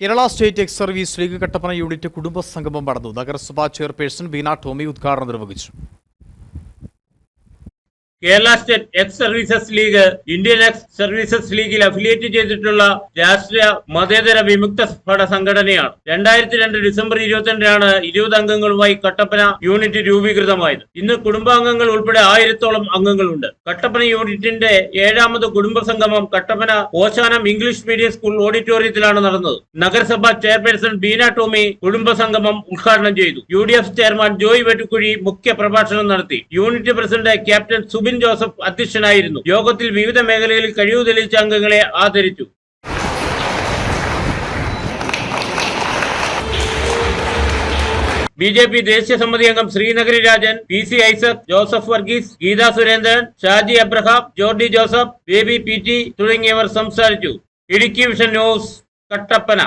Kerala state ex service league Kattappana unit കുടുംബ സംഗമം നടന്നു നഗരസഭാ ചെയർപേഴ്സൺ ബീന ടോമി ഉദ്ഘാടനം നിർവഹിച്ചു Kerala state ex services league Indian ex services ലീഗിൽ അഫിലിയേറ്റ് ചെയ്തിട്ടുള്ള രാഷ്ട്രീയ മതേതര വിമുക്ത ഭട സംഘടനയാണ്. രണ്ടായിരത്തി രണ്ട് ഡിസംബർ ഇരുപത്തിരണ്ടിനാണ് ഇരുപത് അംഗങ്ങളുമായി കട്ടപ്പന യൂണിറ്റ് രൂപീകൃതമായത്. ഇന്ന് കുടുംബാംഗങ്ങൾ ഉൾപ്പെടെ ആയിരത്തോളം അംഗങ്ങളുണ്ട്. കട്ടപ്പന യൂണിറ്റിന്റെ ഏഴാമത് കുടുംബ സംഗമം Kattappana Oshanam English medium school ഓഡിറ്റോറിയത്തിലാണ് നടന്നത്. നഗരസഭാ ചെയർപേഴ്സൺ ബീന ടോമി കുടുംബ സംഗമം ഉദ്ഘാടനം ചെയ്തു. യു ചെയർമാൻ ജോയ് വെട്ടുക്കുഴി മുഖ്യ പ്രഭാഷണം നടത്തി. Unit president captain Subin Joseph അധ്യക്ഷനായിരുന്നു. യോഗത്തിൽ വിവിധ മേഖലകളിൽ കഴിവ് തെളിയിച്ച അംഗങ്ങളെ ആദരിച്ചു. ബി ജെ പി ദേശീയ സമിതി അംഗം Srinagari Rajan P C Isaac Joseph Varghese Geetha Surendran Shaji Abraham Jordy Joseph Baby P T തുടങ്ങിയവർ സംസാരിച്ചു. Idukki vision news Kattappana.